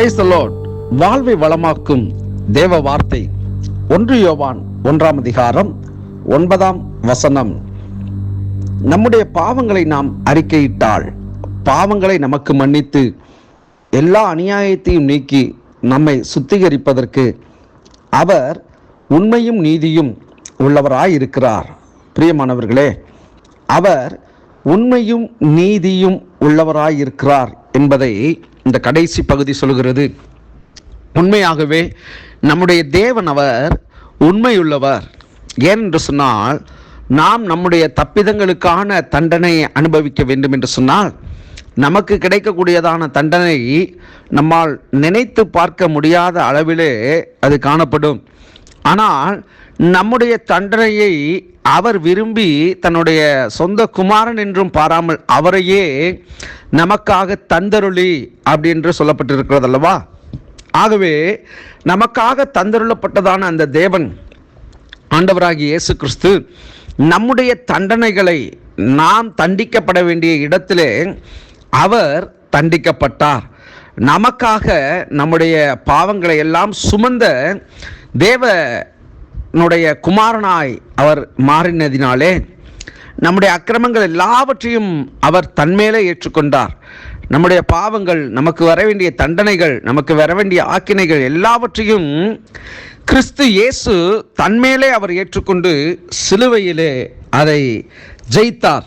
Price Lord வாழ்வை வளமாக்கும் தேவ வார்த்தை. ஒன்று யோவான் ஒன்றாம் அதிகாரம் ஒன்பதாம் வசனம். நம்முடைய பாவங்களை நாம் அறிக்கையிட்டால் பாவங்களை நமக்கு மன்னித்து எல்லா அநியாயத்தையும் நீக்கி நம்மை சுத்திகரிப்பதற்கு அவர் உண்மையும் நீதியும் உள்ளவராய் இருக்கிறார் பிரியமானவர்களே அவர் உண்மையும் நீதியும் உள்ளவராய் இருக்கிறார் என்பதை இந்த கடைசி பகுதி சொல்கிறது உண்மையாகவே நம்முடைய தேவன் அவர் உண்மையுள்ளவர். ஏனென்று சொன்னால் நாம் நம்முடைய தப்பிதங்களுக்கான தண்டனையை அனுபவிக்க வேண்டும் என்று சொன்னால் நமக்கு கிடைக்கக்கூடியதான தண்டனை நம்மால் நினைத்து பார்க்க முடியாத அளவிலே அது காணப்படும். ஆனால் நம்முடைய தண்டனையை அவர் விரும்பி தன்னுடைய சொந்த குமாரன் என்றும் பாராமல் அவரையே நமக்காக தந்தருளி அப்படி என்று சொல்லப்பட்டிருக்கிறது அல்லவா ஆகவே நமக்காக தந்தருளப்பட்டதான அந்த தேவன் ஆண்டவராகிய இயேசு கிறிஸ்து நம்முடைய தண்டனைகளை நாம் தண்டிக்கப்பட வேண்டிய இடத்திலே அவர் தண்டிக்கப்பட்டார். நமக்காக நம்முடைய பாவங்களை எல்லாம் சுமந்த தேவனுடைய குமாரனாய் அவர் மாறினதினாலே நம்முடைய அக்கிரமங்கள் எல்லாவற்றையும் அவர் தன்மேலே ஏற்றுக்கொண்டார். நம்முடைய பாவங்கள் நமக்கு வர வேண்டிய தண்டனைகள் நமக்கு வர வேண்டிய ஆக்கினைகள் எல்லாவற்றையும் கிறிஸ்து இயேசு தன்மேலே அவர் ஏற்றுக்கொண்டு சிலுவையிலே அதை ஜெயித்தார்.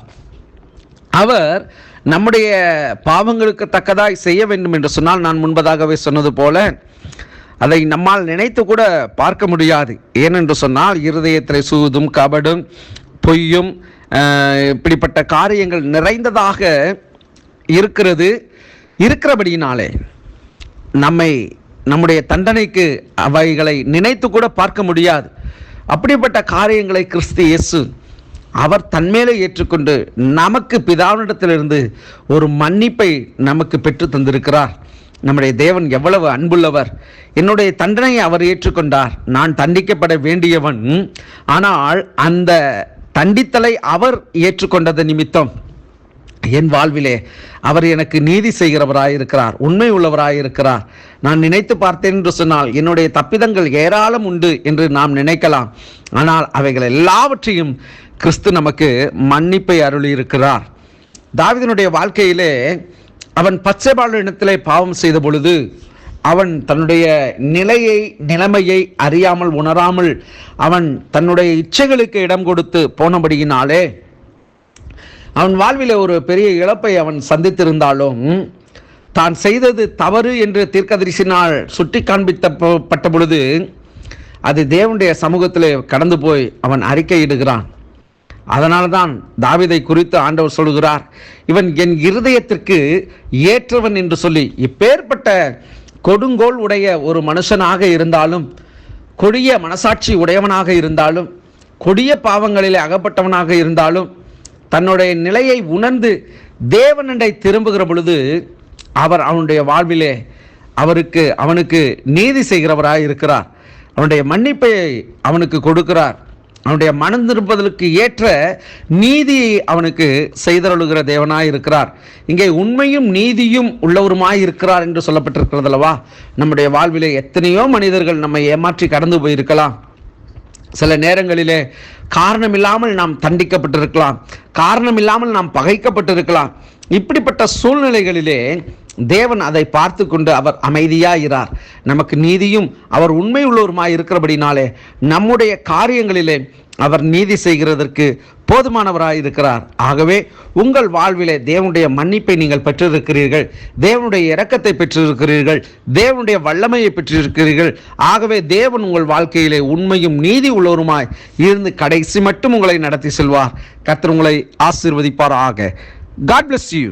அவர் நம்முடைய பாவங்களுக்கு தக்கதாய் செய்ய வேண்டும் என்று சொன்னால் நான் முன்பதாகவே சொன்னது போல அதை நம்மால் நினைத்து கூட பார்க்க முடியாது. ஏனென்று சொன்னால் இருதயத்தில் சூதும் கபடும் பொய்யும் இப்படிப்பட்ட காரியங்கள் நிறைந்ததாக இருக்கிறது. இருக்கிறபடியினாலே நம்மை நம்முடைய தண்டனைக்கு அவைகளை நினைத்து கூட பார்க்க முடியாது. அப்படிப்பட்ட காரியங்களை கிறிஸ்து இயேசு அவர் தன்மேலே ஏற்றுக்கொண்டு நமக்கு பிதாவினிடத்திலிருந்து ஒரு மன்னிப்பை நமக்கு பெற்று தந்திருக்கிறார். நம்முடைய தேவன் எவ்வளவு அன்புள்ளவர். என்னுடைய தண்டனையை அவர் ஏற்றுக்கொண்டார். நான் தண்டிக்கப்பட வேண்டியவன். ஆனால் அந்த தண்டித்தலை அவர் ஏற்றுக்கொண்டது நிமித்தம். என் வாழ்விலே அவர் எனக்கு நீதி செய்கிறவராயிருக்கிறார். உண்மை உள்ளவராயிருக்கிறார். நான் நினைத்து பார்த்தேன் என்று சொன்னால் என்னுடைய தப்பிதங்கள் ஏராளம் உண்டு என்று நாம் நினைக்கலாம். ஆனால் அவைகள் எல்லாவற்றையும் கிறிஸ்து நமக்கு மன்னிப்பை அருளியிருக்கிறார். தாவிதனுடைய வாழ்க்கையிலே அவன் பச்சைபாள இனத்திலே பாவம் செய்த பொழுது அவன் தன்னுடைய நிலையை நிலைமையை அறியாமல் உணராமல் அவன் தன்னுடைய இச்சைகளுக்கு இடம் கொடுத்து போனபடியினாலே அவன் வாழ்வில் ஒரு பெரிய இழப்பை அவன் சந்தித்திருந்தாலும் தான் செய்தது தவறு என்று தீர்க்கதரிசினால் சுட்டி காண்பித்தப்பட்ட பொழுது அது தேவனுடைய சமூகத்திலே கடந்து போய் அவன் அறிக்கையிடுகிறான். அதனால தான் தாவிதை குறித்து ஆண்டவர் சொல்கிறார் இவன் என் இருதயத்திற்கு ஏற்றவன் என்று சொல்லி. இப்பேற்பட்ட கொடுங்கோல் உடைய ஒரு மனுஷனாக இருந்தாலும் கொடிய மனசாட்சி உடையவனாக இருந்தாலும் கொடிய பாவங்களிலே அகப்பட்டவனாக இருந்தாலும் தன்னுடைய நிலையை உணர்ந்து தேவனண்டை திரும்புகிற பொழுது அவர் அவனுடைய வாழ்விலே அவருக்கு அவனுக்கு நீதி செய்கிறவராக இருக்கிறார் அவனுடைய மன்னிப்பை அவனுக்கு கொடுக்கிறார். அவனுடைய மனம் திரும்புதலுக்கு ஏற்ற நீதியை அவனுக்கு செய்தருளுகிற தேவனாய் இருக்கிறார். இங்கே உண்மையும் நீதியும் உள்ளவருமாய் இருக்கிறார் என்று சொல்லப்பட்டிருக்கிறது அல்லவா? நம்முடைய வாழ்விலே எத்தனையோ மனிதர்கள் நம்மை ஏமாற்றி கடந்து போயிருக்கலாம். சில நேரங்களிலே காரணம் இல்லாமல் நாம் தண்டிக்கப்பட்டிருக்கலாம். காரணம் இல்லாமல் நாம் பகைக்கப்பட்டிருக்கலாம். இப்படிப்பட்ட சூழ்நிலைகளிலே தேவன் அதை பார்த்து கொண்டு அவர் அமைதியாகிறார் நமக்கு நீதியும் அவர் உண்மை உள்ளவருமாய் இருக்கிறபடினாலே நம்முடைய காரியங்களிலே அவர் நீதி செய்கிறதற்கு போதுமானவராக இருக்கிறார் ஆகவே உங்கள் வாழ்விலே தேவனுடைய மன்னிப்பை நீங்கள் பெற்றிருக்கிறீர்கள். தேவனுடைய இரக்கத்தை பெற்றிருக்கிறீர்கள். தேவனுடைய வல்லமையை பெற்றிருக்கிறீர்கள். ஆகவே தேவன் உங்கள் வாழ்க்கையிலே உண்மையும் நீதி உள்ளவருமாய் இருந்து கடைசி மட்டும் உங்களை நடத்தி செல்வார். கத்தர் உங்களை ஆசீர்வதிப்பார் ஆக காட் பிளஸ் யூ